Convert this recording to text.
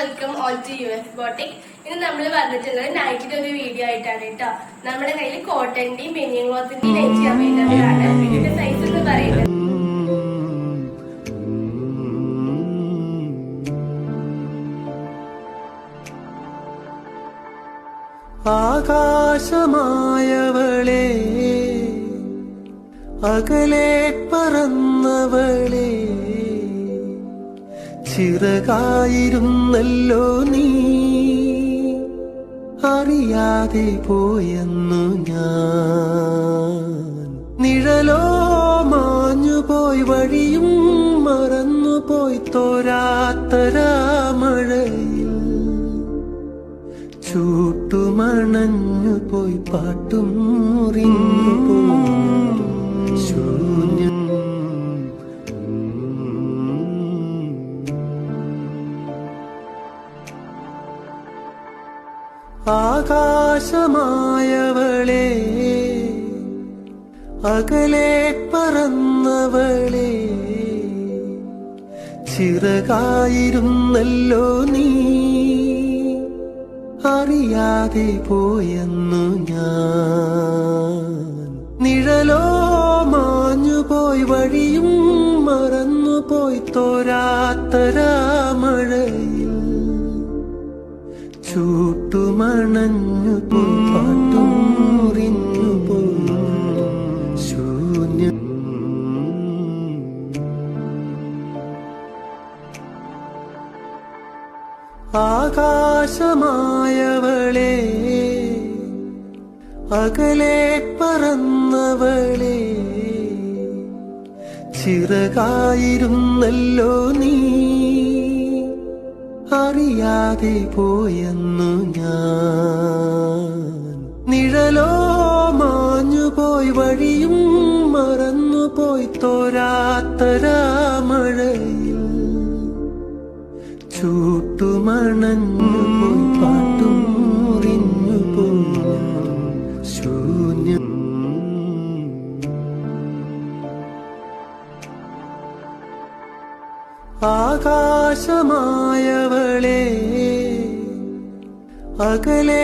Welcome all to U S boutique ഇന്ന് നമ്മൾ വന്നിട്ടുള്ളത് നൈറ്റിന്റെ ഒരു വീഡിയോ ആയിട്ടാണ് കേട്ടോ നമ്മുടെ കയ്യിൽ കോട്ടന്റെയും മെനിയൻ ക്ലോത്തിന്റെയും നൈറ്റി അവൈലബിൾ ആണ്. ഇതിന്റെ സൈസ് എന്ന് പറയുന്നത്. ആകാശമായവളെ അകലെ പറന്നവളെ. ചിറകായിരുന്നല്ലോ നീ. അറിയാതെ പോയെന്നു ഞാൻ. നിഴലോ മാഞ്ഞുപോയി വഴിയും മറന്നുപോയി തോരാത്തരാമഴയിൽ ചൂട്ടുമണഞ്ഞു പോയി പാട്ടും മുറിഞ്ഞു പോയി ആകാശമായവളെ അകലെ പറന്നവളെ. ചിറകായിരുന്നല്ലോ നീ അറിയാതെ പോയെന്നു ഞാൻ. നിഴലോ മാഞ്ഞുപോയി വഴിയും മറന്നുപോയി തോരാത്തരാമഴയിൽ ചൂട്ടുമണഞ്ഞു പാട്ടും മുറിഞ്ഞു ആകാശമായവളെ അകലെ പറന്നവളെ ചിറകായിരുന്നല്ലോ നീ അറിയാതെ പോയെന്നു ഞാൻ. നിഴലോ മാഞ്ഞുപോയി വഴിയും മറന്നുപോയി തോരാത്തരാമഴയിൽ ചൂട്ടുമണഞ്ഞു പോയി പാട്ടും മുറിഞ്ഞു ആകാശമായവളെ അകലെ